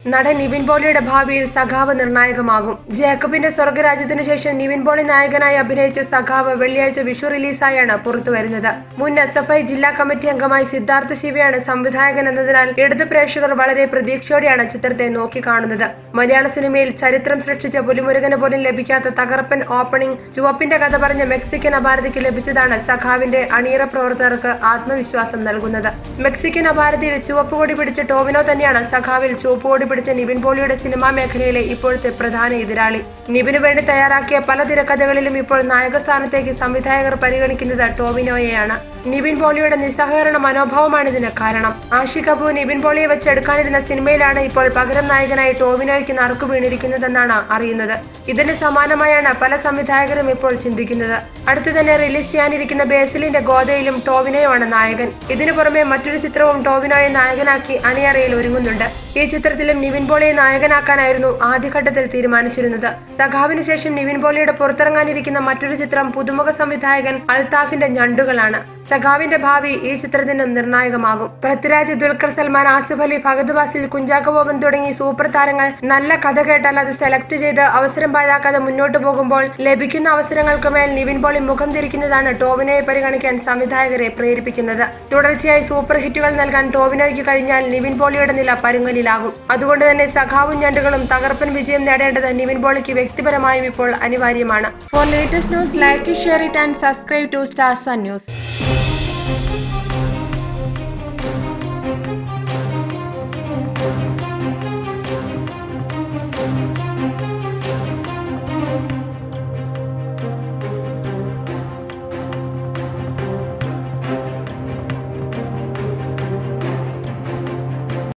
നടൻ നിവിൻ പോളിയുടെ ഭാവിയിൽ സഖാവ് നിർണായകമാകും. ജേക്കബിന്റെ സ്വർഗരാജ്യത്തിന് ശേഷം നിവിൻ പോളി നായകനായി അഭിനയിച്ച സഖാവ് വെള്ളിയാഴ്ച വിഷു റിലീസായാണ് പുറത്തുവരുന്നത്. മുൻ എസ് എഫ് ഐ ജില്ലാ കമ്മിറ്റി അംഗമായി സിദ്ധാർത്ഥ ശിവയാണ് സംവിധായകൻ എന്നതിനാൽ ഇടത് പ്രേക്ഷകർ വളരെ പ്രതീക്ഷയോടെയാണ് ചിത്രത്തെ നോക്കിക്കാണുന്നത്. മലയാള സിനിമയിൽ ചരിത്രം സൃഷ്ടിച്ച പുലിമുരുകന് പോലും ലഭിക്കാത്ത തകർപ്പൻ ഓപ്പണിംഗ് ചുവപ്പിന്റെ കഥ പറഞ്ഞ മെക്സിക്കൻ അപാരതിക്ക് ലഭിച്ചതാണ് സഖാവിന്റെ അണിയറ പ്രവർത്തകർക്ക് ആത്മവിശ്വാസം നൽകുന്നത്. മെക്സിക്കൻ അപാരതിയിൽ ചുവപ്പ് കൊടി പിടിച്ച ടോവിനോ തന്നെയാണ് സഖാവിൽ ചുവപ്പ് കൊടി പിടിച്ച നിവിൻ പോളിയുടെ സിനിമാ മേഖലയിലെ ഇപ്പോഴത്തെ പ്രധാന എതിരാളി. നിവിന് വേണ്ടി തയ്യാറാക്കിയ പല തിരക്കഥകളിലും ഇപ്പോൾ നായക സ്ഥാനത്തേക്ക് സംവിധായകർ പരിഗണിക്കുന്നത് ടോവിനോയെയാണ്. നിവിൻ പോളിയുടെ നിസ്സഹകരണ മനോഭാവമാണ് ഇതിന് കാരണം. ആഷി കപൂർ നിവിൻ പോളിയെ വെച്ച് എടുക്കാനിരുന്ന സിനിമയിലാണ് ഇപ്പോൾ പകരം നായകനായി ടോവിനോയ്ക്ക് നറുക്കു വീണിരിക്കുന്നതെന്നാണ് അറിയുന്നത്. ഇതിന് സമാനമായാണ് പല സംവിധായകരും ഇപ്പോൾ ചിന്തിക്കുന്നത്. അടുത്തു തന്നെ റിലീസ് ചെയ്യാനിരിക്കുന്ന ബേസിലിന്റെ ഗോദയിലും ടോവിനോയാണ് നായകൻ. ഇതിനു പുറമെ മറ്റൊരു ചിത്രവും ടോവിനോയെ നായകനാക്കി അണിയറയിൽ ഒരുങ്ങുന്നുണ്ട്. ഈ ചിത്രത്തിലും നിവിൻ പോളിയെ നായകനാക്കാനായിരുന്നു ആദ്യഘട്ടത്തിൽ തീരുമാനിച്ചിരുന്നത്. സഖാവിന് ശേഷം നിവിൻ പോളിയുടെ പുറത്തിറങ്ങാനിരിക്കുന്ന മറ്റൊരു ചിത്രം പുതുമുഖ സംവിധായകൻ അൽതാഫിന്റെ ഞണ്ടുകളാണ്. സഖാവിന്റെ ഭാവി ഈ ചിത്രത്തിന് നിർണായകമാകും. പൃഥ്വിരാജ് ദുൽഖർ സൽമാൻ ആസിഫ് അലി ഫഹദ് ബാസിൽ കുഞ്ചാക്കോ തുടങ്ങി സൂപ്പർ താരങ്ങൾ നല്ല കഥ കേട്ടാൽ അത് സെലക്ട് ചെയ്ത് അവസരം പാഴാക്കാതെ മുന്നോട്ട് പോകുമ്പോൾ ലഭിക്കുന്ന അവസരങ്ങൾക്ക് മേൽ നിവിൻ പോളി മുഖം തിരിക്കുന്നതാണ് ടോവിനോയെ പരിഗണിക്കാൻ സംവിധായകരെ പ്രേരിപ്പിക്കുന്നത്. തുടർച്ചയായി സൂപ്പർ ഹിറ്റുകൾ നൽകാൻ ടോവിനോയ്ക്ക് കഴിഞ്ഞാൽ നിവിൻ പോളിയുടെ നില പരുങ്ങലിലാകും അതുകൊണ്ട് തന്നെ സഖാവും ഞണ്ടുകളും തകർപ്പൻ വിജയം നേടേണ്ടത് നിവിൻ ബോളിക്ക് വ്യക്തിപരമായും ഇപ്പോൾ അനിവാര്യമാണ്. For latest news like share it and subscribe to stars news